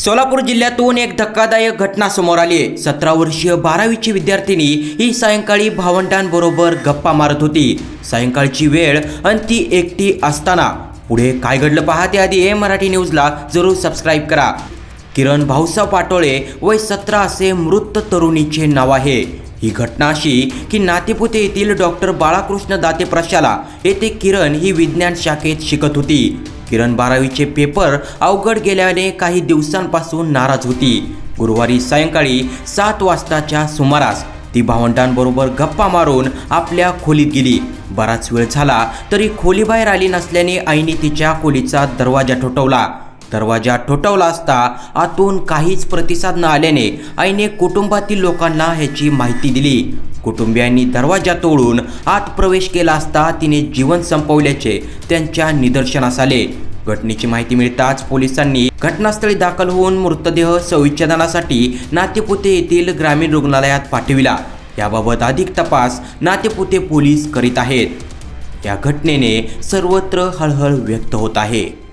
सोलापूर जिल्ह्यातून एक धक्कादायक घटना समोर आली आहे. सतरा वर्षीय बारावीची विद्यार्थिनी ही सायंकाळी भावंडांबरोबर गप्पा मारत होती. सायंकाळची वेळ आणि ती एकटी असताना. पुढे काय घडलं पहा त्याआधी हे मराठी न्यूजला जरूर सबस्क्राईब करा. किरण भाऊसाव पाटोळे वय सतरा असे मृत तरुणीचे नाव आहे. ही घटना अशी की नातेपुते येथील डॉक्टर बाळाकृष्ण दाते प्रशाला येथे किरण ही विज्ञान शाखेत शिकत होती. किरण बारावीचे पेपर अवघड गेल्याने काही दिवसांपासून नाराज होती. गुरुवारी सायंकाळी सात वाजताच्या सुमारास ती भावंडांबरोबर गप्पा मारून आपल्या खोलीत गेली. बराच वेळ झाला तरी खोलीबाहेर आली नसल्याने आईने तिच्या खोलीचा दरवाजा ठोठवला. दरवाजा ठोठावला असता आतून काहीच प्रतिसाद न आल्याने आईने कुटुंबातील लोकांना ह्याची माहिती दिली. कुटुंबियांनी दरवाजा तोडून आत प्रवेश केला असता तिने जीवन संपवल्याचे त्यांच्या निदर्शनास आले. घटनेची माहिती मिळताच पोलिसांनी घटनास्थळी दाखल होऊन मृतदेह संविच्छेदनासाठी नातेपुते येथील ग्रामीण रुग्णालयात पाठविला. याबाबत अधिक तपास नातेपुते पोलीस करीत आहेत. या घटनेने सर्वत्र हळहळ व्यक्त होत आहे.